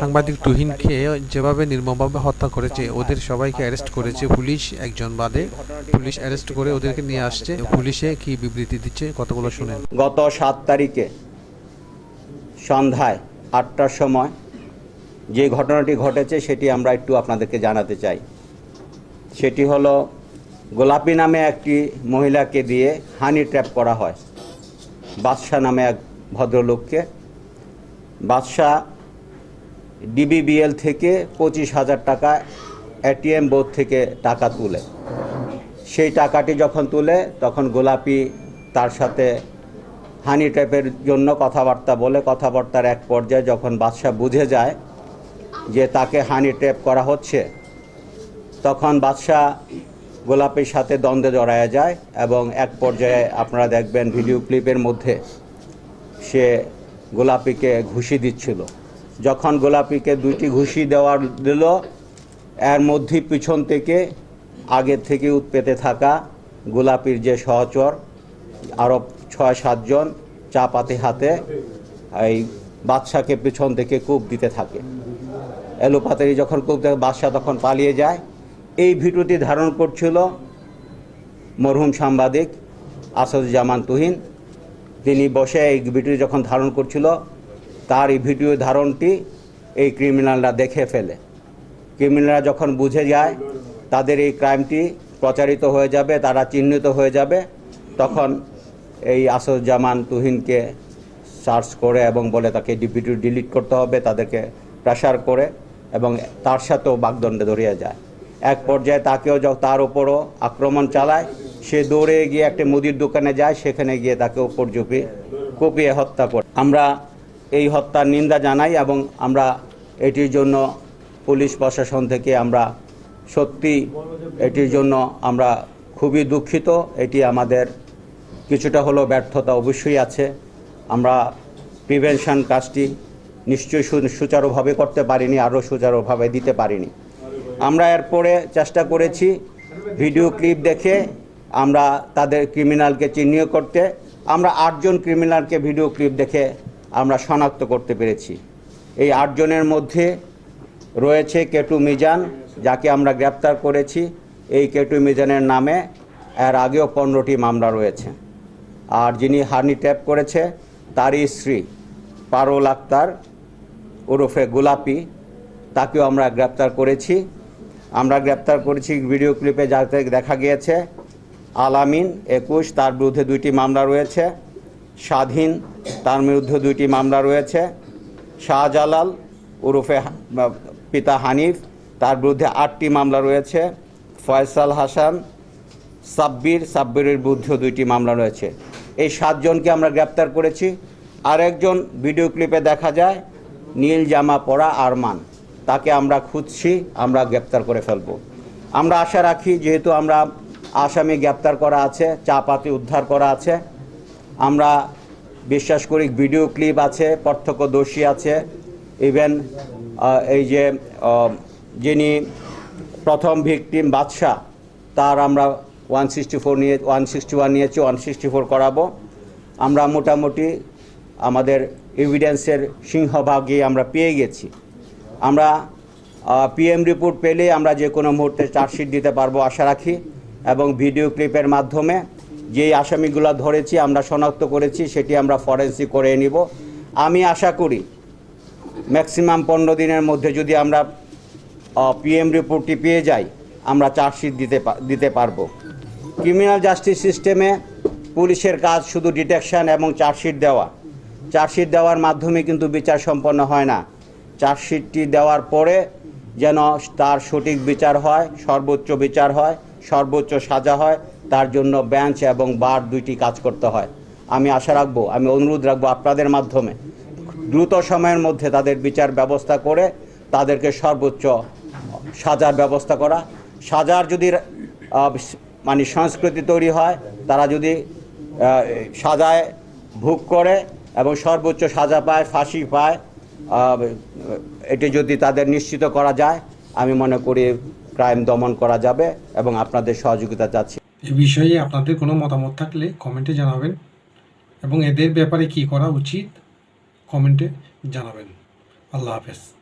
সাংবাদিক তুহিনকে যেভাবে নির্মমভাবে হত্যা করেছে, ওদের সবাইকে অ্যারেস্ট করেছে পুলিশ, একজন বাদে পুলিশ অ্যারেস্ট করে ওদেরকে নিয়ে আসছে। পুলিশে কি বিবৃতি দিচ্ছে, কতগুলো শুনেন? গত সাত তারিখে সন্ধ্যায় আটটার সময় যে ঘটনাটি ঘটেছে, সেটি আমরা একটু আপনাদেরকে জানাতে চাই। সেটি হলো, গোলাপি নামে একটি মহিলাকে দিয়ে হানি ট্র্যাপ করা হয়। বাদশাহ নামে এক ভদ্রলোককে। বাদশাহ ডিবিবিএল থেকে পঁচিশ হাজার টাকা এটিএম বোর্ড থেকে টাকা তুলে। সেই টাকাটি যখন তুলে, তখন গোলাপি তার সাথে হানি ট্র্যাপের জন্য কথাবার্তা বলে, কথাবার্তার এক পর্যায়ে যখন বাদশাহ বুঝে যায় যে তাকে হানি ট্র্যাপ করা হচ্ছে, তখন বাদশাহ গোলাপির সাথে দ্বন্দ্বে জড়ায় যায় এবং এক পর্যায়ে আপনারা দেখবেন ভিডিও ক্লিপের মধ্যে সে গোলাপিকে ঘুষি দিচ্ছিল। যখন গোলাপিকে দুইটি ঘুষি দেওয়ার দিল, এর মধ্যে পিছন থেকে আগের থেকে উৎপেতে থাকা গোলাপির যে সহচর আরও ছয় সাতজন চা পাতে হাতে এই বাদশাকে পিছন থেকে কূপ দিতে থাকে। এলোপাতারি যখন কূপ দেয়, বাদশাহ তখন পালিয়ে যায়। এই ভিডিওটি ধারণ করছিল মরহুম সাংবাদিক আসাদুজ্জামান তুহিন। তিনি বসে এই ভিডিও যখন ধারণ করছিল তার এই ভিডিও ধারণটি এই ক্রিমিনালরা দেখে ফেলে। ক্রিমিনালরা যখন বুঝে যায় তাদের এই ক্রাইমটি প্রচারিত হয়ে যাবে, তারা চিহ্নিত হয়ে যাবে, তখন এই আসাদুজ্জামান তুহিনকে সার্চ করে এবং বলে তাকে ভিডিও ডিলিট করতে হবে, তাদেরকে প্রেশার করে এবং তার সাথেও বাগদণ্ডে ধরিয়ে যায়। এক পর্যায়ে তাকেও তার উপরও আক্রমণ চালায়, সে দৌড়ে গিয়ে একটা মুদির দোকানে যায়, সেখানে গিয়ে তাকে উপর চুপি কুপিয়ে হত্যা করে। আমরা এই হত্যার নিন্দা জানাই এবং আমরা এটির জন্য পুলিশ প্রশাসন থেকে আমরা সত্যি এটির জন্য আমরা খুবই দুঃখিত। এটি আমাদের কিছুটা হলেও ব্যর্থতা অবশ্যই আছে। আমরা প্রিভেনশন কাজটি নিশ্চয়ই সুচারুভাবে করতে পারিনি, আরও সুচারুভাবে দিতে পারিনি। আমরা এরপরে চেষ্টা করেছি ভিডিও ক্লিপ দেখে আমরা তাদের ক্রিমিনালকে চিহ্নিত করতে। আমরা আটজন ক্রিমিনালকে ভিডিও ক্লিপ দেখে আমরা শনাক্ত করতে পেরেছি। এই আটজনের মধ্যে রয়েছে কেটু মিজান, যাকে আমরা গ্রেপ্তার করেছি। এই কেটু মিজানের নামে এর আগেও পনেরোটি মামলা রয়েছে। আর যিনি হার্নি ট্যাপ করেছে, তারই স্ত্রী পারুল আক্তার ওরফে গোলাপি, তাকেও আমরা গ্রেপ্তার করেছি। আমরা গ্রেপ্তার করেছি, ভিডিও ক্লিপে যাতে দেখা গিয়েছে। আলামিন একুশ, তার বিরুদ্ধে দুইটি মামলা রয়েছে। স্বাধীন, তার বিরুদ্ধে দুইটি মামলা রয়েছে। শাহজালাল ওরফে পিতা হানিফ, তার বিরুদ্ধে আটটি মামলা রয়েছে। ফয়সাল হাসান, সাব্বির, সাব্বিরের বিরুদ্ধেও দুইটি মামলা রয়েছে। এই সাতজনকে আমরা গ্রেপ্তার করেছি। আরেকজন ভিডিও ক্লিপে দেখা যায়, নীল জামা পরা আরমান। তাকে আমরা খুঁজছি, আমরা গ্রেপ্তার করে ফেলব। আমরা আশা রাখি, যেহেতু আমরা আসামি গ্রেপ্তার করা আছে চা পাতি উদ্ধার করা আছে আমরা বিশ্বাস করি ভিডিও ক্লিপ আছে, প্রত্যক্ষদর্শী আছে ইভেন এই যে যিনি প্রথম ভিকটিম বাদশাহ, তার আমরা ওয়ান সিক্সটি ফোর নিয়ে ওয়ান সিক্সটি ওয়ান নিয়েছি ওয়ান সিক্সটি ফোর করাবো। আমরা মোটামুটি আমাদের এভিডেন্সের সিংহভাগই আমরা পেয়ে গেছি। আমরা পিএম রিপোর্ট পেলে আমরা যে কোনো মুহূর্তে চার্জশিট দিতে পারব, আশা রাখি, এবং ভিডিও ক্লিপের মাধ্যমে যেই আসামিগুলো ধরেছি, আমরা শনাক্ত করেছি, সেটি আমরা ফরেন্সিক করে নিব। আমি আশা করি ম্যাক্সিমাম পনেরো দিনের মধ্যে যদি আমরা পিএম রিপোর্টটি পেয়ে যাই, আমরা চার্জশিট দিতে দিতে পারব। ক্রিমিনাল জাস্টিস সিস্টেমে পুলিশের কাজ শুধু ডিটেকশন এবং চার্জশিট দেওয়া। চার্জশিট দেওয়ার মাধ্যমে কিন্তু বিচার সম্পন্ন হয় না। চার্জশিটটি দেওয়ার পরে যেন তার সঠিক বিচার হয়, সর্বোচ্চ বিচার হয়, সর্বোচ্চ সাজা হয় তার জন্য বেঞ্চ এবং বার দুইটি কাজ করতে হয়। আমি আশা রাখব, আমি অনুরোধ রাখব আপনাদের মাধ্যমে দ্রুত সময়ের মধ্যে তাদের বিচার ব্যবস্থা করে তাদেরকে সর্বোচ্চ সাজার ব্যবস্থা করা। সাজার যদি মানে সংস্কৃতি তৈরি হয়, তারা যদি সাজায়, ভোগ করে এবং সর্বোচ্চ সাজা পায়, ফাঁসি পায় এটি যদি তাদের নিশ্চিত করা যায়, আমি মনে করি ক্রাইম দমন করা যাবে এবং আপনাদের সহযোগিতা চাচ্ছি। এ বিষয়ে আপনাদের কোনো মতামত থাকলে কমেন্টে জানাবেন এবং এদের ব্যাপারে কি করা উচিত কমেন্টে জানাবেন। আল্লাহ হাফেজ।